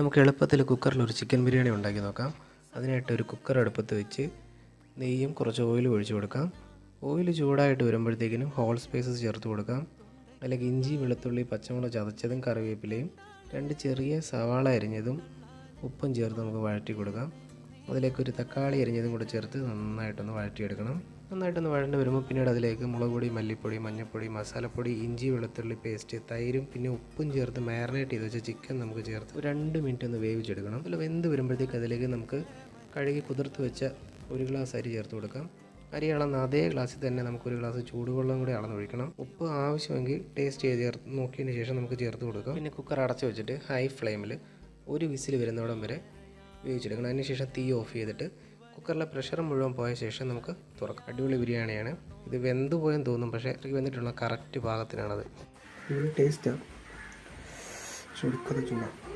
നമുക്ക് എളുപ്പത്തിൽ കുക്കറിൽ ഒരു ചിക്കൻ ബിരിയാണി ഉണ്ടാക്കി നോക്കാം. അതിനായിട്ട് ഒരു കുക്കർ അടുപ്പത്ത് വെച്ച് നെയ്യും കുറച്ച് ഓയിലും ഒഴിച്ചു കൊടുക്കാം. ഓയിൽ ചൂടായിട്ട് വരുമ്പോഴത്തേക്കിനും ഹോൾ സ്പേസസ് ചേർത്ത് കൊടുക്കാം. അല്ലെങ്കിൽ ഇഞ്ചി വെളുത്തുള്ളി പച്ചമുളക് ചതച്ചതും കറിവേപ്പിലയും രണ്ട് ചെറിയ സവാള അരിഞ്ഞതും ഉപ്പും ചേർത്ത് നമുക്ക് വഴറ്റി കൊടുക്കാം. അതിലേക്ക് ഒരു തക്കാളി അരിഞ്ഞതും കൂടെ ചേർത്ത് നന്നായിട്ടൊന്ന് വഴറ്റിയെടുക്കണം. നന്നായിട്ടൊന്ന് വഴണ്ട് വരുമ്പോൾ പിന്നീട് അതിലേക്ക് മുളക് പൊടി മല്ലിപ്പൊടി മഞ്ഞൾപ്പൊടി മസാലപ്പൊടി ഇഞ്ചി വെളുത്തുള്ളി പേസ്റ്റ് തൈരും പിന്നെ ഉപ്പും ചേർത്ത് മാരിനേറ്റ് ചെയ്ത് വെച്ച ചിക്കൻ നമുക്ക് ചേർത്ത് രണ്ട് മിനിറ്റ് ഒന്ന് വേവിച്ചെടുക്കണം. അല്ല വെന്ത് വരുമ്പോഴത്തേക്ക് അതിലേക്ക് നമുക്ക് കഴുകി കുതിർത്ത് വെച്ച ഒരു ഗ്ലാസ് അരി ചേർത്ത് കൊടുക്കാം. അരി അളന്ന് അതേ ഗ്ലാസ്സിൽ തന്നെ നമുക്ക് ഒരു ഗ്ലാസ് ചൂടുവെള്ളം കൂടി അളന്നൊഴിക്കണം ഉപ്പ് ആവശ്യമെങ്കിൽ ടേസ്റ്റ് ചെയ്ത് ചേർത്ത് നോക്കിയതിന് ശേഷം നമുക്ക് ചേർത്ത് കൊടുക്കാം. പിന്നെ കുക്കർ അടച്ചു വെച്ചിട്ട് ഹൈ ഫ്ലെയിമിൽ ഒരു വിസിൽ വരുന്നവിടം വരെ വേവിച്ചെടുക്കണം. അതിന് ശേഷം തീ ഓഫ് ചെയ്തിട്ട് കുക്കറിലെ പ്രഷർ മുഴുവൻ പോയ ശേഷം നമുക്ക് തുറക്കാം. അടിപൊളി ബിരിയാണിയാണ്. ഇത് വെന്ത് പോയെന്ന് തോന്നും പക്ഷേ ഇത്രയ്ക്ക് വെന്തിട്ടുള്ള കറക്റ്റ് പാകത്തിനാണത്. ടേസ്റ്റാണ് ചുടുക്കത് ചൂടാണ്